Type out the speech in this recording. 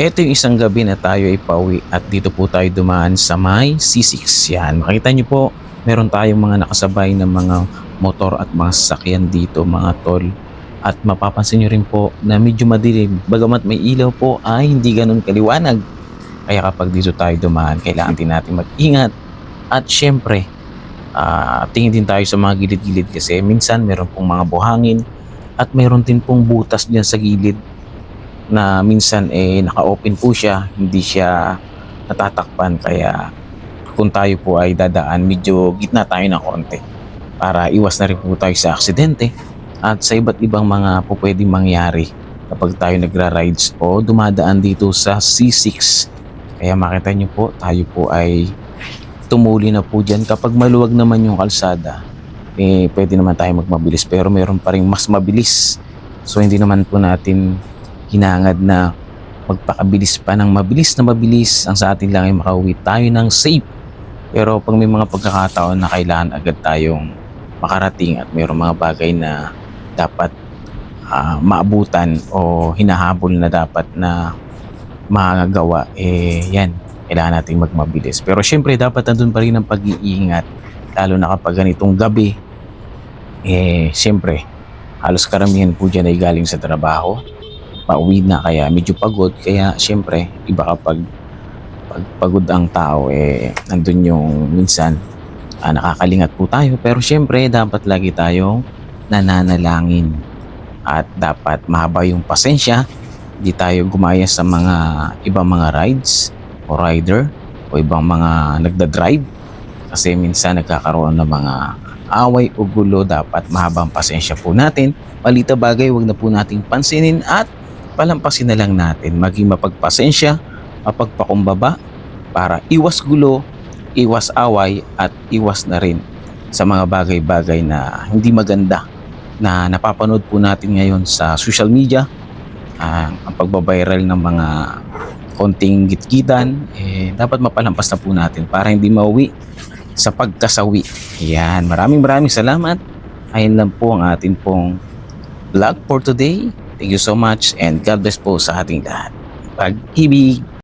Ito yung isang gabi na tayo ay pauwi at dito po tayo dumaan sa may C6. Yan, makita nyo po, meron tayong mga nakasabay na mga motor at mga sasakyan dito mga tol. At mapapansin nyo rin po na medyo madilim. Bagamat may ilaw po ay hindi ganun kaliwanag. Kaya kapag dito tayo dumaan, kailangan din natin mag-ingat. At syempre, ah, tingin din tayo sa mga gilid-gilid kasi minsan meron pong mga buhangin at meron din pong butas dyan sa gilid na minsan eh naka-open po siya, hindi siya natatakpan. Kaya kung tayo po ay dadaan medyo gitna tayo ng konti para iwas na rin po tayo sa aksidente at sa iba't ibang mga po pwedeng mangyari kapag tayo nagra-rides o dumadaan dito sa C6 kaya makita nyo po tayo po ay tumuli na po dyan. Kapag maluwag naman yung kalsada eh pwede naman tayo magmabilis pero meron pa rin mas mabilis. So hindi naman po natin hinangad na magpakabilis pa ng mabilis na mabilis. Ang sa atin lang ay makauwi tayo ng safe. Pero pag may mga pagkakataon na kailangan agad tayong makarating at mayroong mga bagay na dapat ah, maabutan o hinahabol na dapat na magagawa eh yan kailangan nating magmabilis. Pero syempre dapat nandun pa rin ang pag-iingat lalo na kapag ganitong gabi. Eh syempre halos karamihan po dyan ay galing sa trabaho pauwi na kaya medyo pagod. Kaya syempre iba kapag pag pagod ang tao eh nandun yung minsan ah, nakakalingat po tayo. Pero syempre dapat lagi tayong nananalangin. At dapat mahaba yung pasensya. Di tayo gumaya sa mga ibang mga rides o rider o ibang mga nagda-drive. Kasi minsan nagkakaroon ng mga away o gulo. Dapat mahabang pasensya po natin. Palita bagay wag na po nating pansinin at palampasin na lang natin. Maging mapagpasensya mapagpakumbaba para iwas gulo iwas away at iwas na rin sa mga bagay-bagay na hindi maganda na napapanood po natin ngayon sa social media. Ah, ang pagbabiral ng mga konting gitgitan eh, dapat mapalampas na po natin para hindi mauwi sa pagkasawi. Yan maraming maraming salamat. Ayun lang po ang atin pong vlog for today thank you so much and God bless po sa ating lahat. Pag-ibig